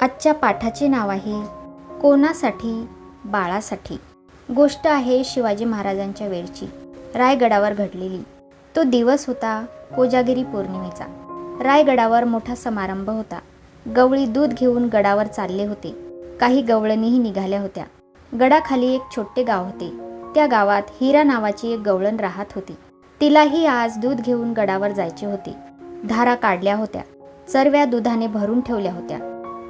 आजच्या पाठाचे नाव आहे कोणासाठी बाळासाठी. गोष्ट आहे शिवाजी महाराजांच्या वेळची. रायगडावर घडलेली. तो दिवस होता कोजागिरी पौर्णिमेचा. रायगडावर मोठा समारंभ होता. गवळी दूध घेऊन गडावर चालले होते. काही गवळणीही निघाल्या होत्या. गडाखाली एक छोटे गाव होते. त्या गावात हिरा नावाची एक गवळण राहत होती. तिलाही आज दूध घेऊन गडावर जायचे होते. धारा काढल्या होत्या. चरव्या दुधाने भरून ठेवल्या होत्या.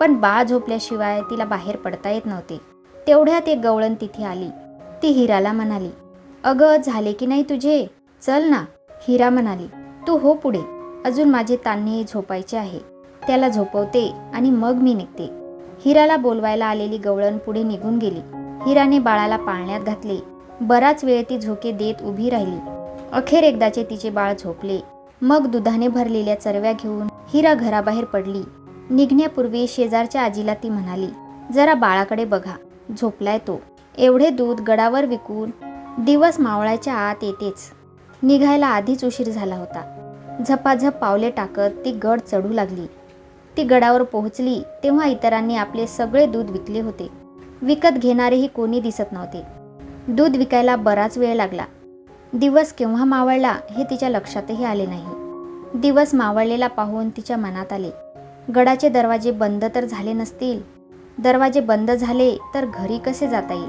पण बाळ झोपल्याशिवाय तिला बाहेर पडता येत नव्हते. तेवढ्यात एक गवळण तिथे आली. ती हिराला म्हणाली अगं झाले की नाही तुझे? चल ना. हिरा म्हणाली तू हो पुढे. अजून माझे तान्हे झोपायचे आहे. त्याला झोपवते आणि मग मी निघते. हिराला बोलवायला आलेली गवळण पुढे निघून गेली. हिराने बाळाला पाळण्यात घातले. बराच वेळ ती झोके देत उभी राहिली. अखेर एकदाचे तिचे बाळ झोपले. मग दुधाने भरलेल्या चरव्या घेऊन हिरा घराबाहेर पडली. निघण्यापूर्वी शेजारच्या आजीला ती म्हणाली जरा बाळाकडे बघा झोपलाय तो. एवढे दूध गडावर विकून दिवस मावळायच्या आत येतेच. निघायला आधीच उशीर झाला होता. झपाझप पावले टाकत ती गड चढू लागली. ती गडावर पोहोचली तेव्हा इतरांनी आपले सगळे दूध विकले होते. विकत घेणारेही कोणी दिसत नव्हते. दूध विकायला बराच वेळ लागला. दिवस केव्हा मावळला हे तिच्या लक्षातही आले नाही. दिवस मावळलेला पाहून तिच्या मनात आले. गडाचे दरवाजे बंद तर झाले नसतील. दरवाजे बंद झाले तर घरी कसे जाता येईल?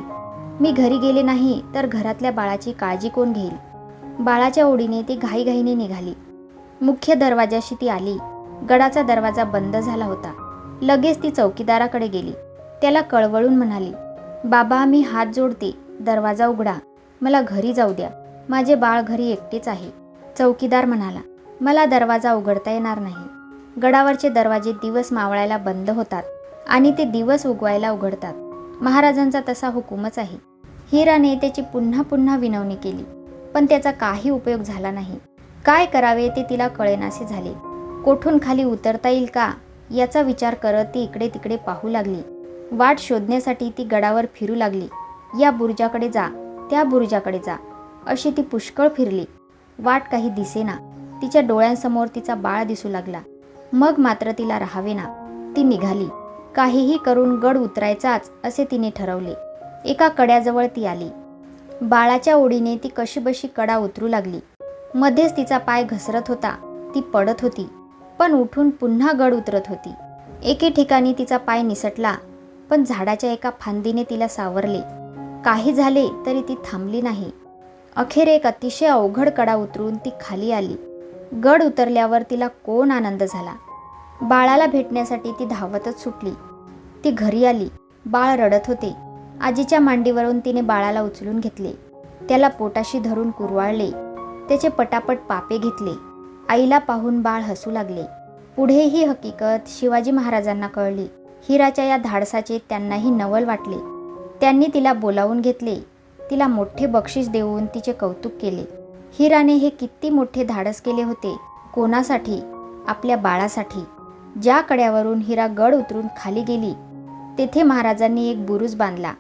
मी घरी गेले नाही तर घरातल्या बाळाची काळजी कोण घेईल? बाळाच्या ओढीने ती घाईघाईने निघाली. मुख्य दरवाजाशी ती आली. गडाचा दरवाजा बंद झाला होता. लगेच ती चौकीदाराकडे गेली. त्याला कळवळून म्हणाली बाबा मी हात जोडते. दरवाजा उघडा. मला घरी जाऊ द्या. माझे बाळ घरी एकटेच आहे. चौकीदार म्हणाला मला दरवाजा उघडता येणार नाही. गडावरचे दरवाजे दिवस मावळायला बंद होतात आणि ते दिवस उगवायला उघडतात. महाराजांचा तसा हुकूमच आहे. हिराने त्याची पुन्हा पुन्हा विनवणी केली पण त्याचा काही उपयोग झाला नाही. काय करावे ते तिला कळेनासे झाले. कोठून खाली उतरता येईल का याचा विचार करत ती इकडे तिकडे पाहू लागली. वाट शोधण्यासाठी ती गडावर फिरू लागली. या बुरुजाकडे जा त्या बुरुजाकडे जा अशी ती पुष्कळ फिरली. वाट काही दिसेना. तिच्या डोळ्यांसमोर तिचा बाळ दिसू लागला. मग मात्र तिला राहावेना. ती निघाली. काहीही करून गड उतरायचाच असे तिने ठरवले. एका कड्याजवळ ती आली. बाळाच्या ओढीने ती कशीबशी कडा उतरू लागली. मध्येच तिचा पाय घसरत होता. ती पडत होती. पण उठून पुन्हा गड उतरत होती. एके ठिकाणी तिचा पाय निसटला पण झाडाच्या एका फांदीने तिला सावरले. काही झाले तरी ती थांबली नाही. अखेर एक अतिशय अवघड कडा उतरून ती खाली आली. गड उतरल्यावर तिला कोण आनंद झाला? बाळाला भेटण्यासाठी ती धावतच सुटली. ती घरी आली. बाळ रडत होते. आजीच्या मांडीवरून तिने बाळाला उचलून घेतले. त्याला पोटाशी धरून कुरवाळले. त्याचे पटापट पापे घेतले. आईला पाहून बाळ हसू लागले. पुढे ही हकीकत शिवाजी महाराजांना कळली. हिराच्या या धाडसाचे त्यांनाही नवल वाटले. त्यांनी तिला बोलावून घेतले. तिला मोठे बक्षीस देऊन तिचे कौतुक केले. हिराने हे किती मोठे धाडस केले होते कोणासाठी? आपल्या बाळासाठी. ज्या कड्यावरून हिरा गड उतरून खाली गेली तेथे महाराजांनी एक बुरुज बांधला.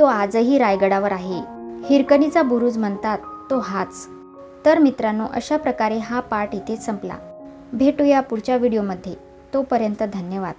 तो आजही रायगडावर आहे. हिरकणीचा बुरुज म्हणतात तो हाच. तर मित्रांनो अशा प्रकारे हा पाठ इथे संपला. भेटूया पुढच्या व्हिडिओमध्ये. तोपर्यंत धन्यवाद.